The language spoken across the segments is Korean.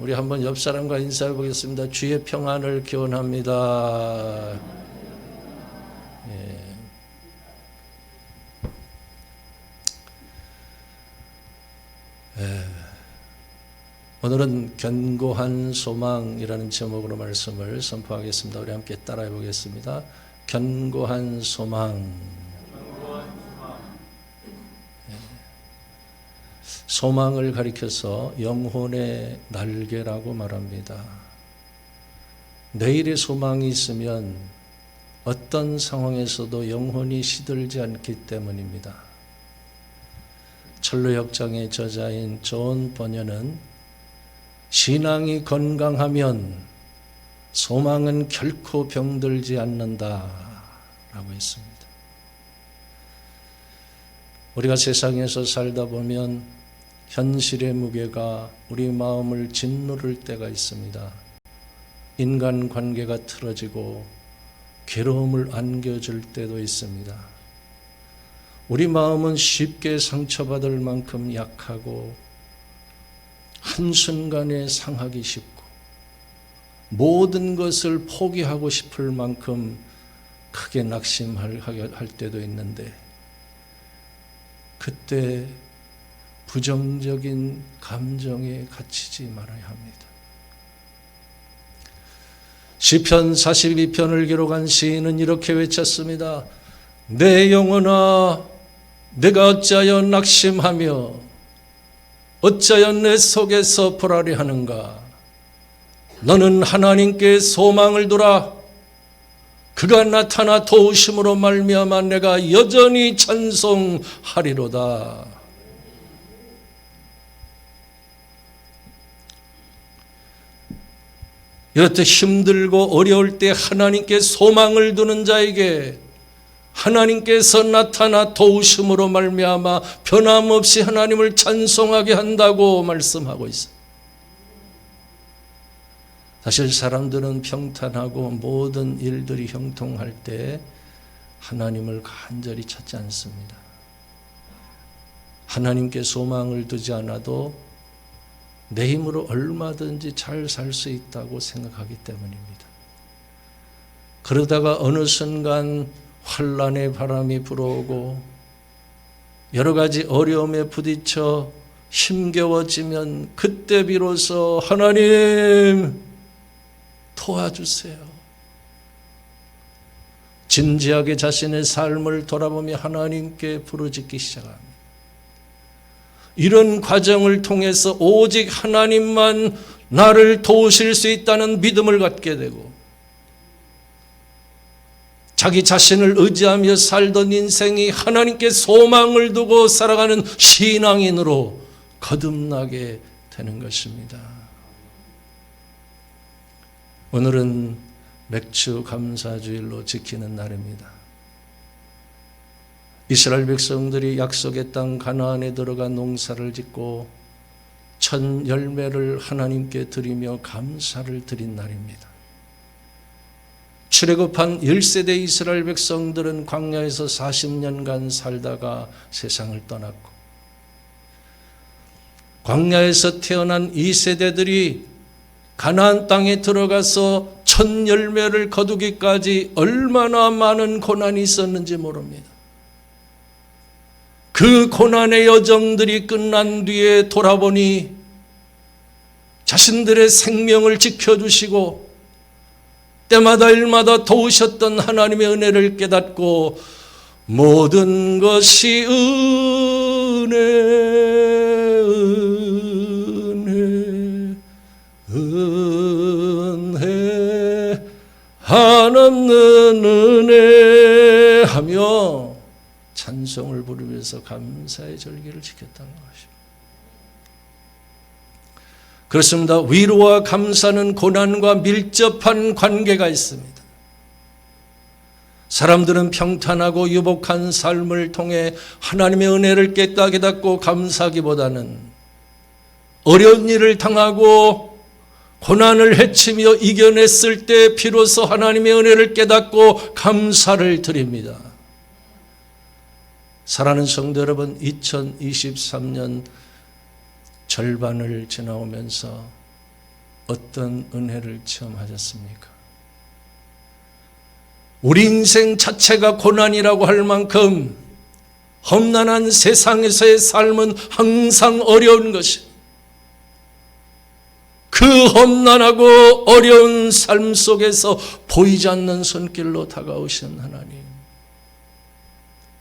우리 한번 옆 사람과 인사해 보겠습니다. 주의 평안을 기원합니다. 예. 예. 오늘은 견고한 소망이라는 제목으로 말씀을 선포하겠습니다. 우리 함께 따라해 보겠습니다. 견고한 소망. 소망을 가리켜서 영혼의 날개라고 말합니다. 내일의 소망이 있으면 어떤 상황에서도 영혼이 시들지 않기 때문입니다. 철로역장의 저자인 존 버녀는 신앙이 건강하면 소망은 결코 병들지 않는다 라고 했습니다. 우리가 세상에서 살다 보면 현실의 무게가 우리 마음을 짓누를 때가 있습니다. 인간 관계가 틀어지고 괴로움을 안겨줄 때도 있습니다. 우리 마음은 쉽게 상처받을 만큼 약하고 한순간에 상하기 쉽고 모든 것을 포기하고 싶을 만큼 크게 낙심할 할 때도 있는데 그때 부정적인 감정에 갇히지 말아야 합니다. 시편 42편을 기록한 시인은 이렇게 외쳤습니다. 내 영혼아 내가 어찌하여 낙심하며 어찌하여 내 속에서 불안해 하는가 너는 하나님께 소망을 두라 그가 나타나 도우심으로 말미암아 내가 여전히 찬송하리로다 이렇듯 힘들고 어려울 때 하나님께 소망을 두는 자에게 하나님께서 나타나 도우심으로 말미암아 변함없이 하나님을 찬송하게 한다고 말씀하고 있어요. 사실 사람들은 평탄하고 모든 일들이 형통할 때 하나님을 간절히 찾지 않습니다. 하나님께 소망을 두지 않아도 내 힘으로 얼마든지 잘 살 수 있다고 생각하기 때문입니다. 그러다가 어느 순간 환란의 바람이 불어오고 여러 가지 어려움에 부딪혀 힘겨워지면 그때 비로소 하나님 도와주세요. 진지하게 자신의 삶을 돌아보며 하나님께 부르짖기 시작합니다. 이런 과정을 통해서 오직 하나님만 나를 도우실 수 있다는 믿음을 갖게 되고 자기 자신을 의지하며 살던 인생이 하나님께 소망을 두고 살아가는 신앙인으로 거듭나게 되는 것입니다. 오늘은 맥주 감사주일로 지키는 날입니다. 이스라엘 백성들이 약속의 땅 가나안에 들어가 농사를 짓고 첫 열매를 하나님께 드리며 감사를 드린 날입니다. 출애굽한 1세대 이스라엘 백성들은 광야에서 40년간 살다가 세상을 떠났고 광야에서 태어난 2세대들이 가나안 땅에 들어가서 첫 열매를 거두기까지 얼마나 많은 고난이 있었는지 모릅니다. 그 고난의 여정들이 끝난 뒤에 돌아보니 자신들의 생명을 지켜주시고 때마다 일마다 도우셨던 하나님의 은혜를 깨닫고 모든 것이 은혜 은혜 은혜. 한없는 은혜 하며 찬송을 부르면서 감사의 절기를 지켰다는 것입니다. 그렇습니다. 위로와 감사는 고난과 밀접한 관계가 있습니다. 사람들은 평탄하고 유복한 삶을 통해 하나님의 은혜를 깨닫 깨닫고 감사하기보다는 어려운 일을 당하고 고난을 헤치며 이겨냈을 때 비로소 하나님의 은혜를 깨닫고 감사를 드립니다. 사랑하는 성도 여러분, 2023년 절반을 지나오면서 어떤 은혜를 체험하셨습니까? 우리 인생 자체가 고난이라고 할 만큼 험난한 세상에서의 삶은 항상 어려운 것이 그 험난하고 어려운 삶 속에서 보이지 않는 손길로 다가오신 하나님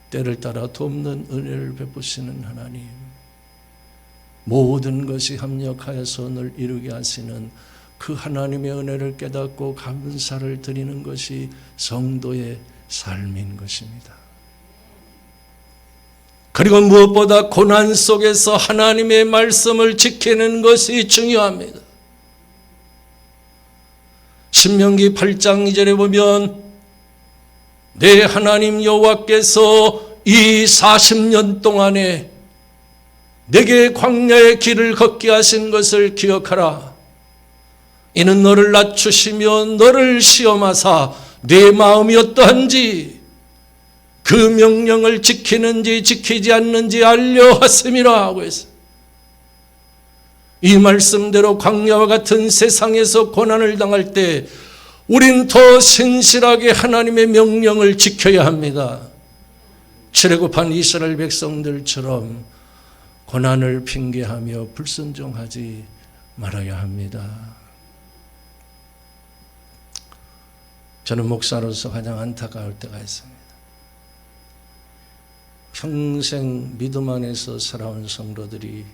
때를 따라 돕는 은혜를 베푸시는 하나님 모든 것이 합력하여 손을 이루게 하시는 그 하나님의 은혜를 깨닫고 감사를 드리는 것이 성도의 삶인 것입니다. 그리고 무엇보다 고난 속에서 하나님의 말씀을 지키는 것이 중요합니다. 신명기 8장 2절에 보면 내 하나님 여호와께서 이 40년 동안에 내게 광야의 길을 걷게 하신 것을 기억하라. 이는 너를 낮추시며 너를 시험하사 내 마음이 어떠한지 그 명령을 지키는지 지키지 않는지 알려 하심이라 하고 있어. 이 말씀대로 광야와 같은 세상에서 고난을 당할 때 우린 더 신실하게 하나님의 명령을 지켜야 합니다. 출애굽한 이스라엘 백성들처럼 고난을 핑계하며 불순종하지 말아야 합니다. 저는 목사로서 가장 안타까울 때가 있습니다. 평생 믿음 안에서 살아온 성도들이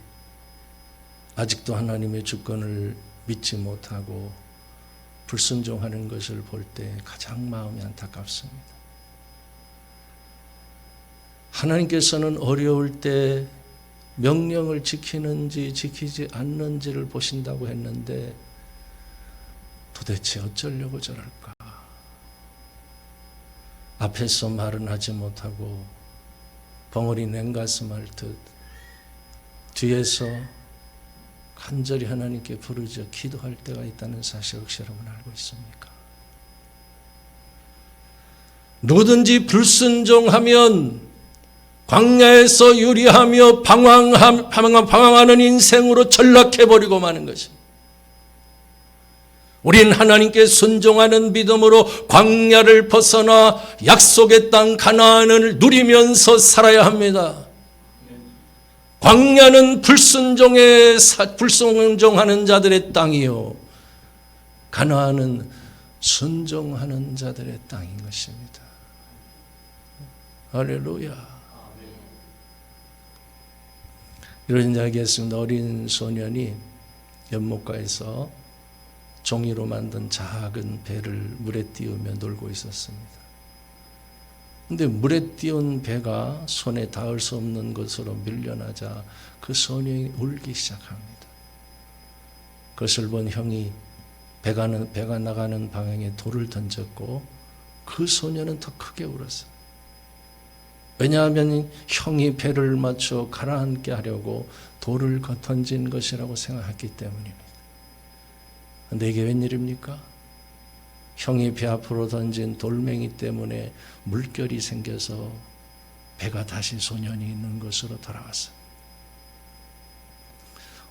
아직도 하나님의 주권을 믿지 못하고 불순종하는 것을 볼 때 가장 마음이 안타깝습니다. 하나님께서는 어려울 때 명령을 지키는지 지키지 않는지를 보신다고 했는데 도대체 어쩌려고 저럴까? 앞에서 말은 하지 못하고 벙어리 냉가슴 앓듯 뒤에서 간절히 하나님께 부르짖어 기도할 때가 있다는 사실 혹시 여러분 알고 있습니까? 누구든지 불순종하면 광야에서 유리하며 방황함, 방황하는 인생으로 전락해버리고 마는 것입니다. 우린 하나님께 순종하는 믿음으로 광야를 벗어나 약속의 땅 가나안을 누리면서 살아야 합니다. 광야는 불순종의 불순종하는 자들의 땅이요 가나안은 순종하는 자들의 땅인 것입니다. 할렐루야. 이런 이야기했습니다. 어린 소년이 연못가에서 종이로 만든 작은 배를 물에 띄우며 놀고 있었습니다. 근데 물에 띄운 배가 손에 닿을 수 없는 것으로 밀려나자 그 소년이 울기 시작합니다. 그것을 본 형이 배가, 배가 나가는 방향에 돌을 던졌고 그 소년은 더 크게 울었어요. 왜냐하면 형이 배를 맞춰 가라앉게 하려고 돌을 던진 것이라고 생각했기 때문입니다. 근데 이게 웬일입니까? 형이 배 앞으로 던진 돌멩이 때문에 물결이 생겨서 배가 다시 소년이 있는 것으로 돌아왔어요.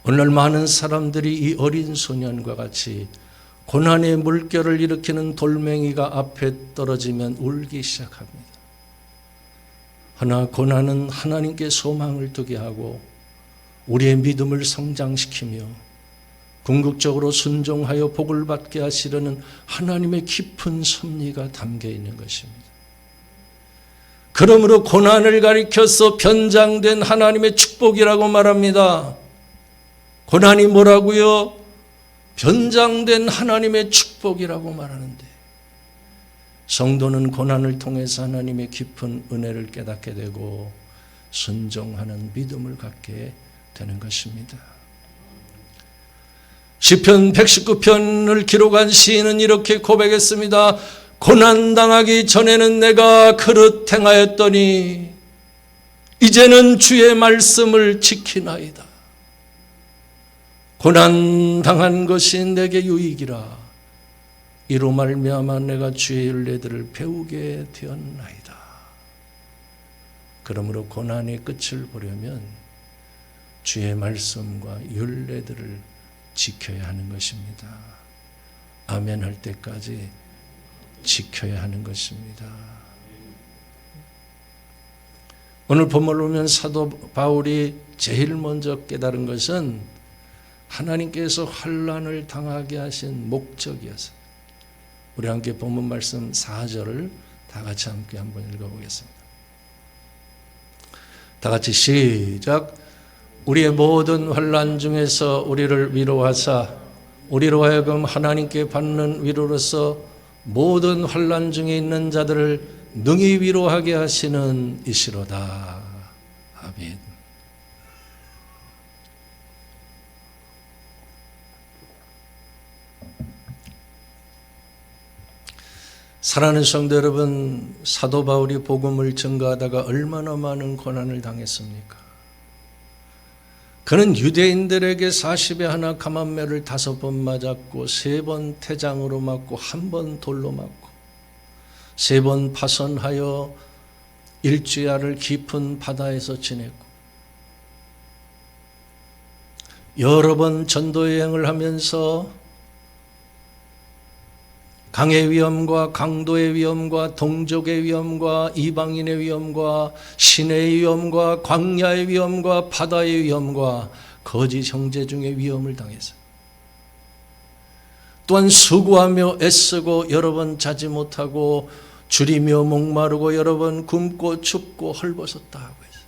오늘 많은 사람들이 이 어린 소년과 같이 고난의 물결을 일으키는 돌멩이가 앞에 떨어지면 울기 시작합니다. 하나 고난은 하나님께 소망을 두게 하고 우리의 믿음을 성장시키며 궁극적으로 순종하여 복을 받게 하시려는 하나님의 깊은 섭리가 담겨 있는 것입니다. 그러므로 고난을 가리켜서 변장된 하나님의 축복이라고 말합니다. 고난이 뭐라고요? 변장된 하나님의 축복이라고 말하는데 성도는 고난을 통해서 하나님의 깊은 은혜를 깨닫게 되고 순종하는 믿음을 갖게 되는 것입니다. 시편 119편을 기록한 시인은 이렇게 고백했습니다. 고난 당하기 전에는 내가 그릇 행하였더니 이제는 주의 말씀을 지키나이다. 고난 당한 것이 내게 유익이라. 이로 말미암아 내가 주의 윤례들을 배우게 되었나이다. 그러므로 고난의 끝을 보려면 주의 말씀과 윤례들을 지켜야 하는 것입니다. 아멘 할 때까지 지켜야 하는 것입니다. 오늘 본문을 보면 사도 바울이 제일 먼저 깨달은 것은 하나님께서 환란을 당하게 하신 목적이었어요. 우리 함께 본문 말씀 4절을 다 같이 함께 한번 읽어보겠습니다. 다 같이 시작. 우리의 모든 환란 중에서 우리를 위로하사 우리로 하여금 하나님께 받는 위로로서 모든 환란 중에 있는 자들을 능히 위로하게 하시는 이시로다. 아멘. 사랑하는 성도 여러분, 사도 바울이 복음을 증거하다가 얼마나 많은 고난을 당했습니까? 그는 유대인들에게 40에 하나 감한매를 다섯 번 맞았고 세 번 태장으로 맞고 한 번 돌로 맞고 세 번 파선하여 일주야를 깊은 바다에서 지냈고 여러 번 전도 여행을 하면서 강의 위험과 강도의 위험과 동족의 위험과 이방인의 위험과 신의 위험과 광야의 위험과 바다의 위험과 거짓 형제 중의 위험을 당했어요. 또한 수고하며 애쓰고 여러 번 자지 못하고 줄이며 목마르고 여러 번 굶고 춥고 헐벗었다 하고 있어요.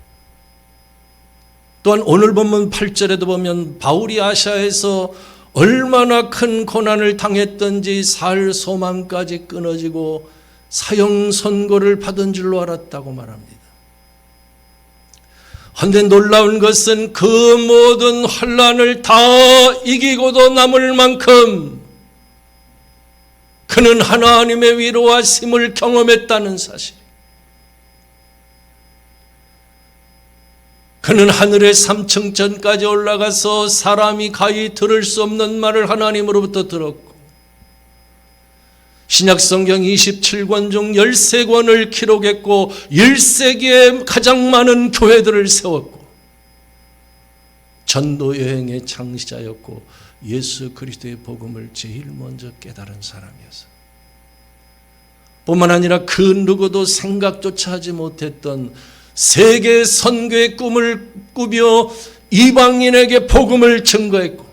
또한 오늘 본문 8절에도 보면 바울이 아시아에서 얼마나 큰 고난을 당했던지 살 소망까지 끊어지고 사형 선고를 받은 줄로 알았다고 말합니다. 한데 놀라운 것은 그 모든 환란을 다 이기고도 남을 만큼 그는 하나님의 위로하심을 경험했다는 사실. 그는 하늘의 삼층전까지 올라가서 사람이 가히 들을 수 없는 말을 하나님으로부터 들었고 신약성경 27권 중 13권을 기록했고 1세기에 가장 많은 교회들을 세웠고 전도 여행의 창시자였고 예수 그리스도의 복음을 제일 먼저 깨달은 사람이었어. 뿐만 아니라 그 누구도 생각조차 하지 못했던 세계 선교의 꿈을 꾸며 이방인에게 복음을 증거했고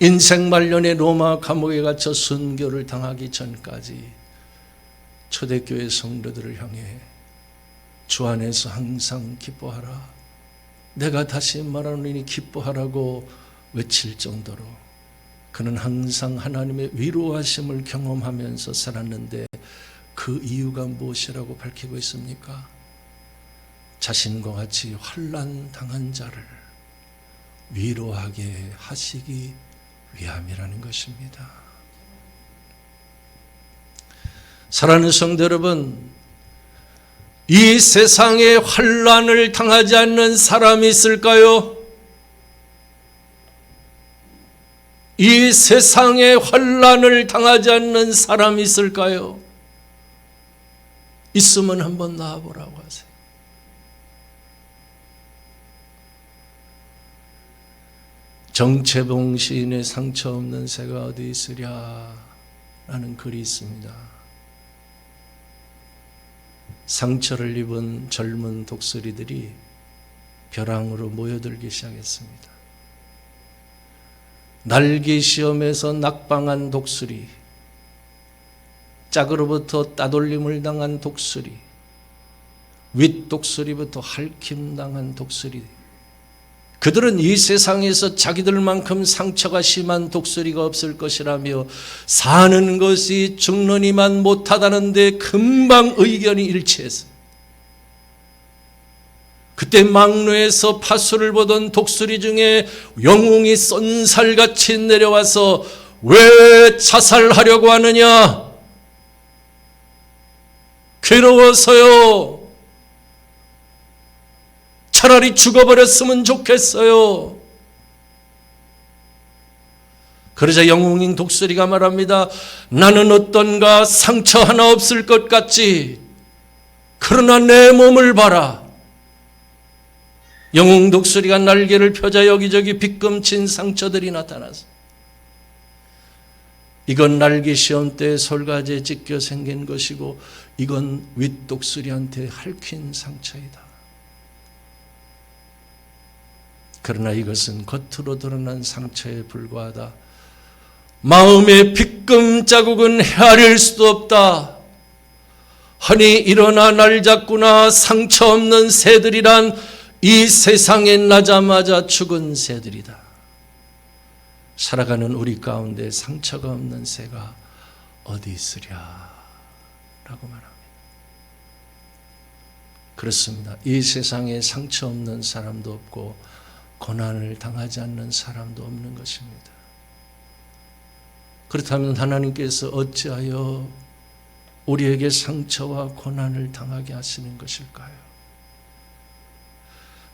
인생 말년에 로마 감옥에 갇혀 순교를 당하기 전까지 초대교회 성도들을 향해 주 안에서 항상 기뻐하라. 내가 다시 말하노니 기뻐하라고 외칠 정도로 그는 항상 하나님의 위로하심을 경험하면서 살았는데 그 이유가 무엇이라고 밝히고 있습니까? 자신과 같이 환란 당한 자를 위로하게 하시기 위함이라는 것입니다. 사랑하는 성도 여러분, 이 세상에 환란을 당하지 않는 사람이 있을까요? 이 세상에 환란을 당하지 않는 사람이 있을까요? 있으면 한번 나와보라고 하세요. 정채봉 시인의 상처 없는 새가 어디 있으랴 라는 글이 있습니다. 상처를 입은 젊은 독수리들이 벼랑으로 모여들기 시작했습니다. 날개 시험에서 낙방한 독수리, 짝으로부터 따돌림을 당한 독수리, 윗독수리부터 할킴당한 독수리, 그들은 이 세상에서 자기들만큼 상처가 심한 독수리가 없을 것이라며 사는 것이 죽느니만 못하다는데 금방 의견이 일치했어요. 그때 망루에서 파수를 보던 독수리 중에 영웅이 쏜살같이 내려와서 왜 자살하려고 하느냐? 괴로워서요. 차라리 죽어버렸으면 좋겠어요. 그러자 영웅인 독수리가 말합니다. 나는 어떤가 상처 하나 없을 것 같지. 그러나 내 몸을 봐라. 영웅 독수리가 날개를 펴자 여기저기 빗금친 상처들이 나타나서 이건 날개 시험 때 솔가지에 찢겨 생긴 것이고 이건 윗독수리한테 핥힌 상처이다. 그러나 이것은 겉으로 드러난 상처에 불과하다. 마음의 빗금 자국은 헤아릴 수도 없다. 허니 일어나 날 잡구나 상처 없는 새들이란 이 세상에 나자마자 죽은 새들이다. 살아가는 우리 가운데 상처가 없는 새가 어디 있으랴? 라고 말합니다. 그렇습니다. 이 세상에 상처 없는 사람도 없고 고난을 당하지 않는 사람도 없는 것입니다. 그렇다면 하나님께서 어찌하여 우리에게 상처와 고난을 당하게 하시는 것일까요?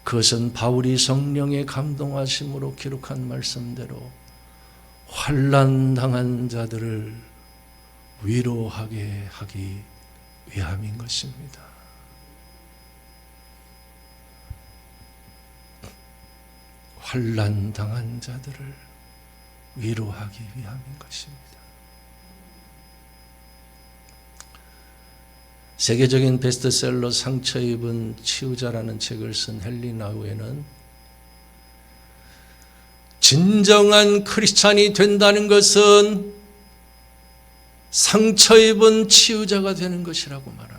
그것은 바울이 성령의 감동하심으로 기록한 말씀대로 환난 당한 자들을 위로하게 하기 위함인 것입니다. 환난 당한 자들을 위로하기 위함인 것입니다. 세계적인 베스트셀러 상처 입은 치유자라는 책을 쓴 헨리 나우에는 진정한 크리스찬이 된다는 것은 상처 입은 치유자가 되는 것이라고 말합니다.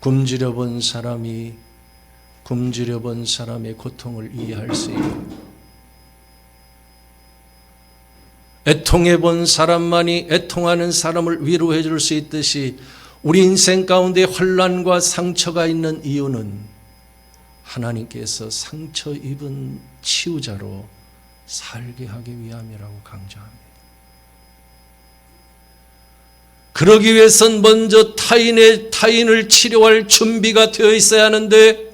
굶주려 본 사람이 굶주려 본 사람의 고통을 이해할 수 있고 애통해 본 사람만이 애통하는 사람을 위로해 줄 수 있듯이 우리 인생 가운데 환란과 상처가 있는 이유는 하나님께서 상처 입은 치유자로 살게 하기 위함이라고 강조합니다. 그러기 위해선 먼저 타인의 타인을 치료할 준비가 되어 있어야 하는데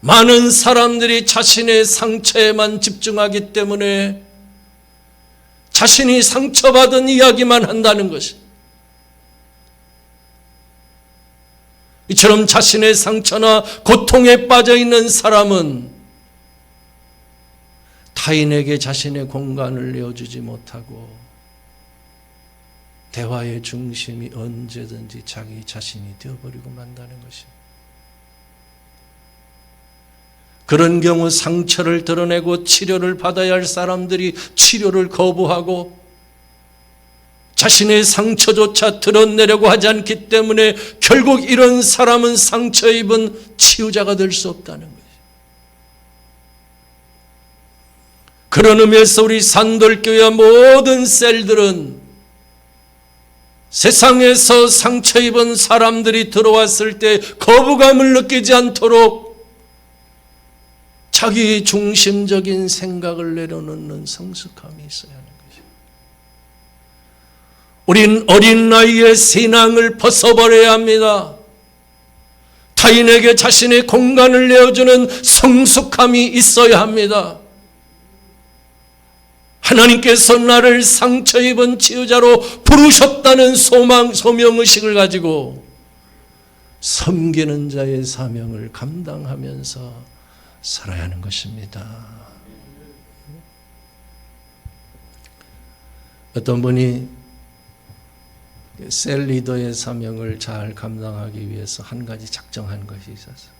많은 사람들이 자신의 상처에만 집중하기 때문에 자신이 상처받은 이야기만 한다는 것이. 이처럼 자신의 상처나 고통에 빠져 있는 사람은 타인에게 자신의 공간을 내어주지 못하고 대화의 중심이 언제든지 자기 자신이 되어버리고 만다는 것입니다. 그런 경우 상처를 드러내고 치료를 받아야 할 사람들이 치료를 거부하고 자신의 상처조차 드러내려고 하지 않기 때문에 결국 이런 사람은 상처 입은 치유자가 될 수 없다는 거예요. 그런 의미에서 우리 산돌교회 모든 셀들은 세상에서 상처 입은 사람들이 들어왔을 때 거부감을 느끼지 않도록 자기 중심적인 생각을 내려놓는 성숙함이 있어야 것이죠. 우린 어린 나이에 신앙을 벗어버려야 합니다. 타인에게 자신의 공간을 내어주는 성숙함이 있어야 합니다. 하나님께서 나를 상처 입은 치유자로 부르셨다는 소망, 소명의식을 가지고 섬기는 자의 사명을 감당하면서 살아야 하는 것입니다. 어떤 분이 셀 리더의 사명을 잘 감당하기 위해서 한 가지 작정한 것이 있었어요.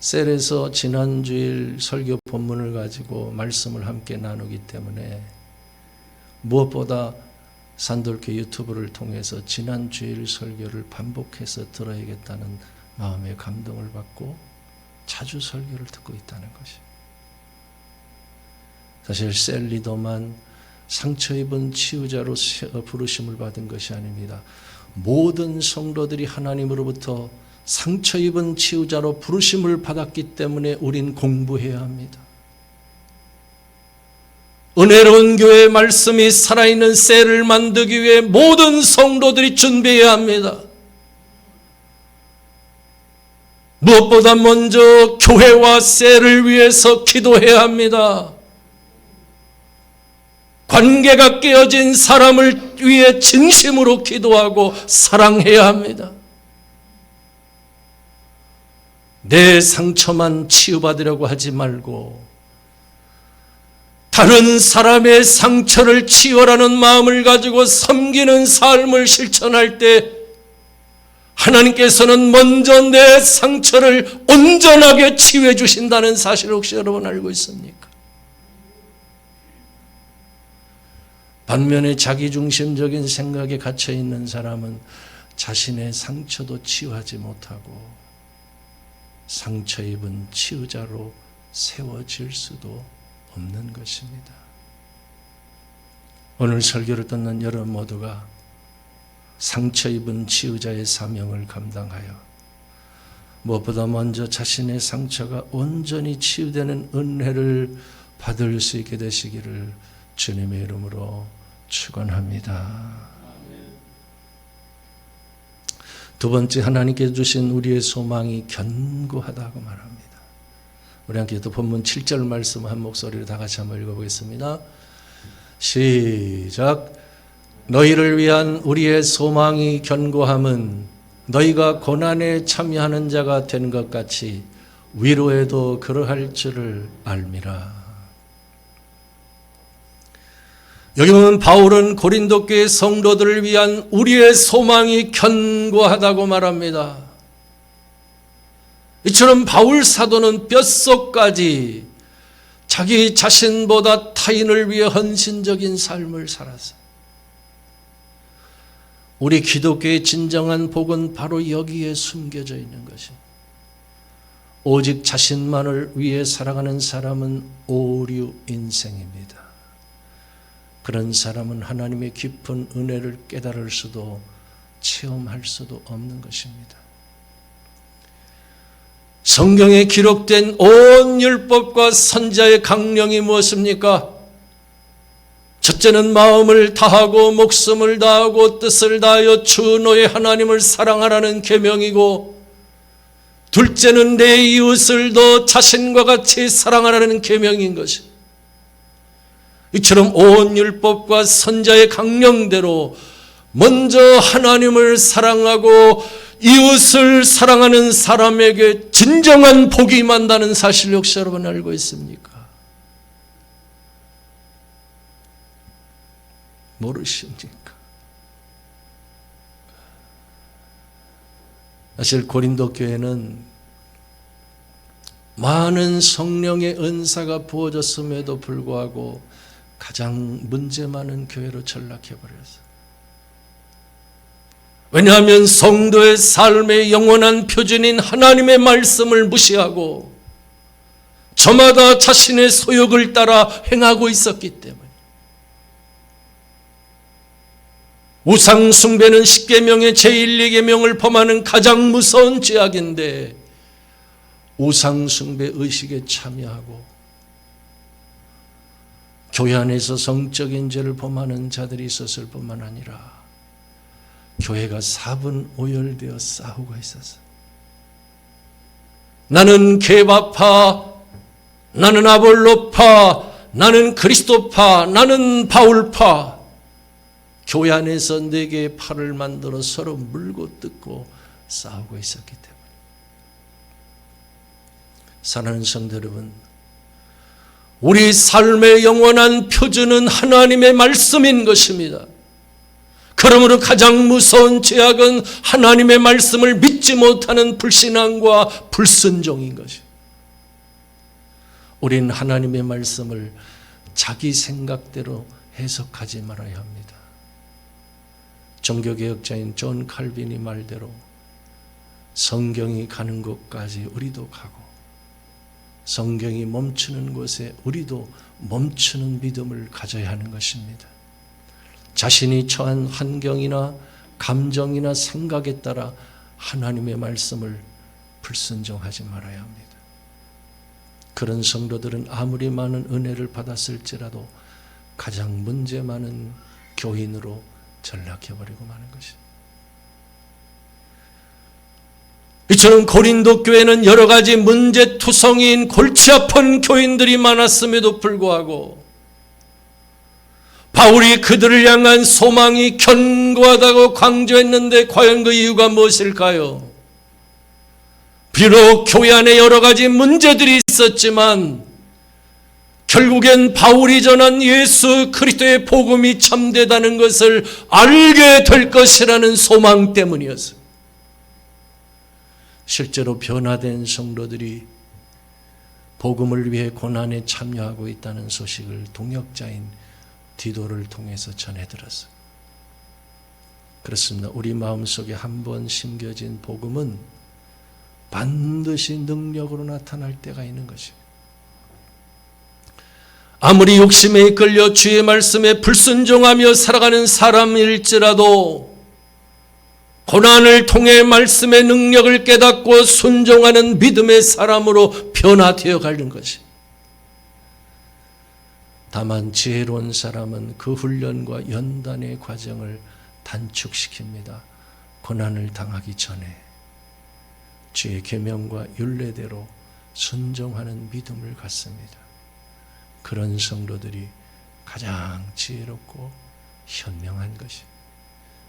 셀에서 지난주일 설교 본문을 가지고 말씀을 함께 나누기 때문에 무엇보다 산돌교 유튜브를 통해서 지난주일 설교를 반복해서 들어야겠다는 마음의 감동을 받고 자주 설교를 듣고 있다는 것이. 사실 셀리도만 상처 입은 치유자로 부르심을 받은 것이 아닙니다. 모든 성도들이 하나님으로부터 상처 입은 치유자로 부르심을 받았기 때문에 우린 공부해야 합니다. 은혜로운 교회 말씀이 살아있는 셀을 만들기 위해 모든 성도들이 준비해야 합니다. 무엇보다 먼저 교회와 셀을 위해서 기도해야 합니다. 관계가 깨어진 사람을 위해 진심으로 기도하고 사랑해야 합니다. 내 상처만 치유받으려고 하지 말고 다른 사람의 상처를 치유라는 마음을 가지고 섬기는 삶을 실천할 때 하나님께서는 먼저 내 상처를 온전하게 치유해 주신다는 사실을 혹시 여러분 알고 있습니까? 반면에 자기중심적인 생각에 갇혀 있는 사람은 자신의 상처도 치유하지 못하고 상처 입은 치유자로 세워질 수도 없는 것입니다. 오늘 설교를 듣는 여러분 모두가 상처 입은 치유자의 사명을 감당하여 무엇보다 먼저 자신의 상처가 온전히 치유되는 은혜를 받을 수 있게 되시기를 주님의 이름으로 축원합니다. 두 번째 하나님께 주신 우리의 소망이 견고하다고 말합니다. 우리 함께 또 본문 7절 말씀 한 목소리로 다 같이 한번 읽어보겠습니다. 시작. 너희를 위한 우리의 소망이 견고함은 너희가 고난에 참여하는 자가 된 것 같이 위로에도 그러할 줄을 알미라. 여기 보면 바울은 고린도 교회 성도들을 위한 우리의 소망이 견고하다고 말합니다. 이처럼 바울 사도는 뼛속까지 자기 자신보다 타인을 위해 헌신적인 삶을 살았어요. 우리 기독교의 진정한 복은 바로 여기에 숨겨져 있는 것입니다. 오직 자신만을 위해 살아가는 사람은 오류 인생입니다. 그런 사람은 하나님의 깊은 은혜를 깨달을 수도 체험할 수도 없는 것입니다. 성경에 기록된 온 율법과 선자의 강령이 무엇입니까? 첫째는 마음을 다하고 목숨을 다하고 뜻을 다하여 주 너의 하나님을 사랑하라는 계명이고 둘째는 내 이웃을 너 자신과 같이 사랑하라는 계명인 것이. 이처럼 온 율법과 선자의 강령대로 먼저 하나님을 사랑하고 이웃을 사랑하는 사람에게 진정한 복이 임한다는 사실 역시 여러분 알고 있습니까? 모르십니까? 사실 고린도 교회는 많은 성령의 은사가 부어졌음에도 불구하고 가장 문제 많은 교회로 전락해 버렸어요. 왜냐하면 성도의 삶의 영원한 표준인 하나님의 말씀을 무시하고 저마다 자신의 소욕을 따라 행하고 있었기 때문에 우상 숭배는 십계명의 제1, 2계명을 범하는 가장 무서운 죄악인데 우상 숭배 의식에 참여하고 교회 안에서 성적인 죄를 범하는 자들이 있었을 뿐만 아니라 교회가 사분 오열되어 싸우고 있었어. 나는 개바파, 나는 아볼로파, 나는 그리스도파, 나는 바울파. 교회 안에서 네 개의 팔을 만들어 서로 물고 뜯고 싸우고 있었기 때문에. 사랑하는 성도 여러분, 우리 삶의 영원한 표준은 하나님의 말씀인 것입니다. 그러므로 가장 무서운 죄악은 하나님의 말씀을 믿지 못하는 불신앙과 불순종인 것이. 우리는 하나님의 말씀을 자기 생각대로 해석하지 말아야 합니다. 종교개혁자인 존 칼빈이 말대로 성경이 가는 곳까지 우리도 가고 성경이 멈추는 곳에 우리도 멈추는 믿음을 가져야 하는 것입니다. 자신이 처한 환경이나 감정이나 생각에 따라 하나님의 말씀을 불순종하지 말아야 합니다. 그런 성도들은 아무리 많은 은혜를 받았을지라도 가장 문제 많은 교인으로 전락해버리고 마는 것입니다. 이처럼 고린도 교회는 여러 가지 문제투성이인 골치 아픈 교인들이 많았음에도 불구하고 바울이 그들을 향한 소망이 견고하다고 강조했는데 과연 그 이유가 무엇일까요? 비록 교회 안에 여러 가지 문제들이 있었지만 결국엔 바울이 전한 예수 그리스도의 복음이 참되다는 것을 알게 될 것이라는 소망 때문이었어요. 실제로 변화된 성도들이 복음을 위해 고난에 참여하고 있다는 소식을 동역자인 디도를 통해서 전해 들었어요. 그렇습니다. 우리 마음속에 한 번 심겨진 복음은 반드시 능력으로 나타날 때가 있는 것입니다. 아무리 욕심에 이끌려 주의 말씀에 불순종하며 살아가는 사람일지라도 고난을 통해 말씀의 능력을 깨닫고 순종하는 믿음의 사람으로 변화되어 가는 것이. 다만 지혜로운 사람은 그 훈련과 연단의 과정을 단축시킵니다. 고난을 당하기 전에 주의 계명과 윤례대로 순종하는 믿음을 갖습니다. 그런 성도들이 가장 지혜롭고 현명한 것이.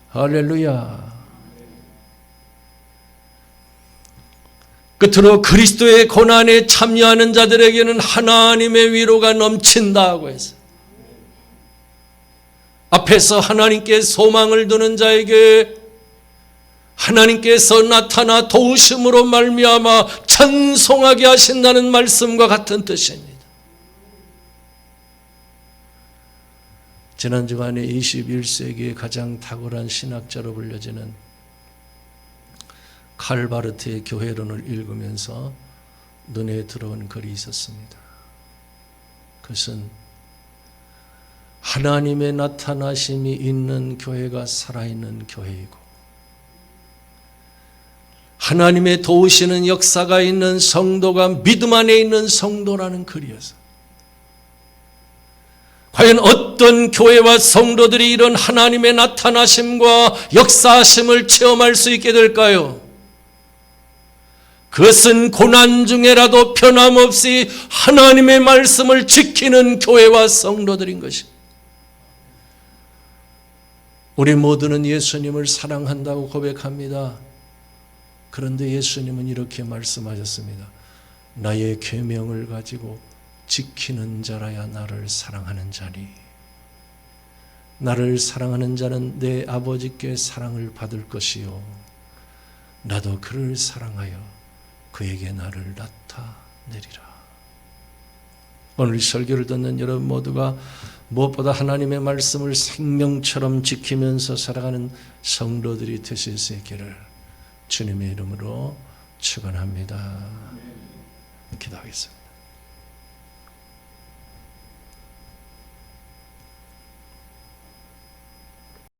할렐루야. 끝으로 그리스도의 고난에 참여하는 자들에게는 하나님의 위로가 넘친다고 해서 앞에서 하나님께 소망을 두는 자에게 하나님께서 나타나 도우심으로 말미암아 찬송하게 하신다는 말씀과 같은 뜻입니다. 지난 주간에 21세기의 가장 탁월한 신학자로 불려지는 칼바르트의 교회론을 읽으면서 눈에 들어온 글이 있었습니다. 그것은 하나님의 나타나심이 있는 교회가 살아있는 교회이고 하나님의 도우시는 역사가 있는 성도가 믿음 안에 있는 성도라는 글이었어요. 과연 어떤 교회와 성도들이 이런 하나님의 나타나심과 역사하심을 체험할 수 있게 될까요? 그것은 고난 중에라도 변함없이 하나님의 말씀을 지키는 교회와 성도들인 것입니다. 우리 모두는 예수님을 사랑한다고 고백합니다. 그런데 예수님은 이렇게 말씀하셨습니다. 나의 계명을 가지고 지키는 자라야 나를 사랑하는 자니 나를 사랑하는 자는 내 아버지께 사랑을 받을 것이요 나도 그를 사랑하여 그에게 나를 나타내리라. 오늘 설교를 듣는 여러분 모두가 무엇보다 하나님의 말씀을 생명처럼 지키면서 살아가는 성도들이 되실 수 있기를 주님의 이름으로 축원합니다. 기도하겠습니다.